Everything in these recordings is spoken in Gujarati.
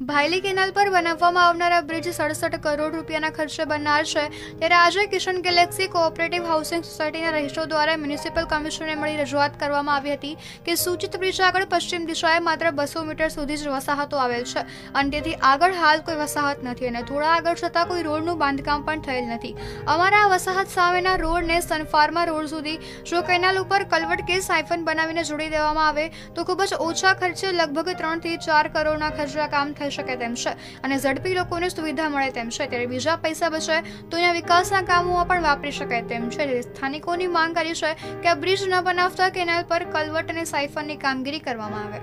ભાયલી કેનાલ પર બનાવવામાં આવનારા બ્રિજ સડસઠ કરોડ રૂપિયાના ખર્ચે બનનાર છે. ત્યારે આજે કિશન ગેલેક્સી કોઓપરેટિવ હાઉસિંગ સોસાયટીના રહીશો દ્વારા મ્યુનિસિપલ કમિશનરને મળી રજૂઆત કરવામાં આવી હતી કે સૂચિત બ્રિજ આગળ પશ્ચિમ દિશાએ માત્ર બસો મીટર સુધી જ વસાહતો આવેલ છે અને તેથી આગળ હાલ કોઈ વસાહત નથી અને થોડા આગળ જતાં કોઈ રોડનું બાંધકામ પણ થયેલ નથી. અમારા વસાહત સામેના રોડને સનફાર્મા રોડ સુધી જો કેનાલ ઉપર કલવટ કે સાયફન બનાવીને જોડી દેવામાં આવે તો ખૂબ જ ઓછા ખર્ચે લગભગ ત્રણથી ચાર કરોડના ખર્ચે કામ કામ થઈ શકે તેમ છે. અને ઝડપી લોકોને સુવિધા મળે તેમ છે. ત્યારે બીજા પૈસા બચે તો અહીંયા વિકાસના કામોમાં પણ વાપરી શકાય તેમ છે. સ્થાનિકોની માંગ કરી છે કે આ બ્રિજ ન બનાવતા કેનાલ પર કલવટ અને સાયફનની કામગીરી કરવામાં આવે.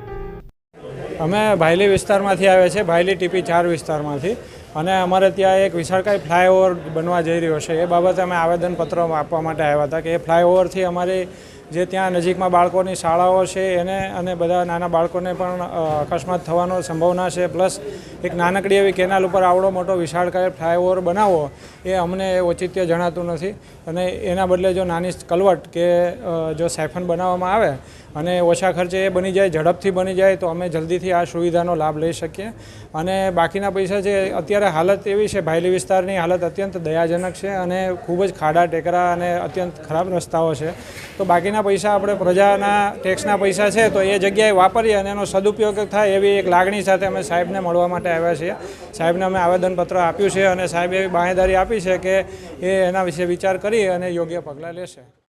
અમે ભાયલી વિસ્તારમાંથી આવ્યા છે ભાયલી ટીપી ચાર વિસ્તારમાંથી. અને અમારે ત્યાં એક વિશાળકાય ફ્લાયઓવર બનવા જઈ રહ્યો છે. એ બાબતે અમે આવેદનપત્ર આપવા માટે આવ્યા હતા કે એ ફ્લાયઓવરથી અમારી જે ત્યાં નજીકમાં બાળકોની શાળાઓ છે એને અને બધા નાના બાળકોને પણ અકસ્માત થવાનો સંભાવના છે. પ્લસ એક નાનકડી એવી કેનાલ ઉપર આવડો મોટો વિશાળકાય ફ્લાયઓવર બનાવવો એ અમને ઔચિત્ય જણાતું નથી. અને એના બદલે જો નાની કલવટ કે જો સાયફન બનાવવામાં આવે અને ઓછા ખર્ચે એ બની જાય, ઝડપથી બની જાય, તો અમે જલ્દીથી આ સુવિધાનો લાભ લઈ શકીએ. અને બાકીના પૈસા છે અત્યારે હાલત એવી છે, ભાયલી વિસ્તારની હાલત અત્યંત દયાજનક છે અને ખૂબ જ ખાડા ટેકરા અને અત્યંત ખરાબ રસ્તાઓ છે. તો બાકીના પૈસા આપણે પ્રજાના ટેક્સના પૈસા છે તો એ જગ્યાએ વાપરીએ અને એનો સદુપયોગ થાય એવી એક લાગણી સાથે અમે સાહેબને મળવા માટે આવ્યા છીએ. સાહેબને અમે આવેદનપત્ર આપ્યું છે અને સાહેબે એવી બાંહેદારી આપી છે કે એ એના વિશે વિચાર કરી અને યોગ્ય પગલાં લેશે.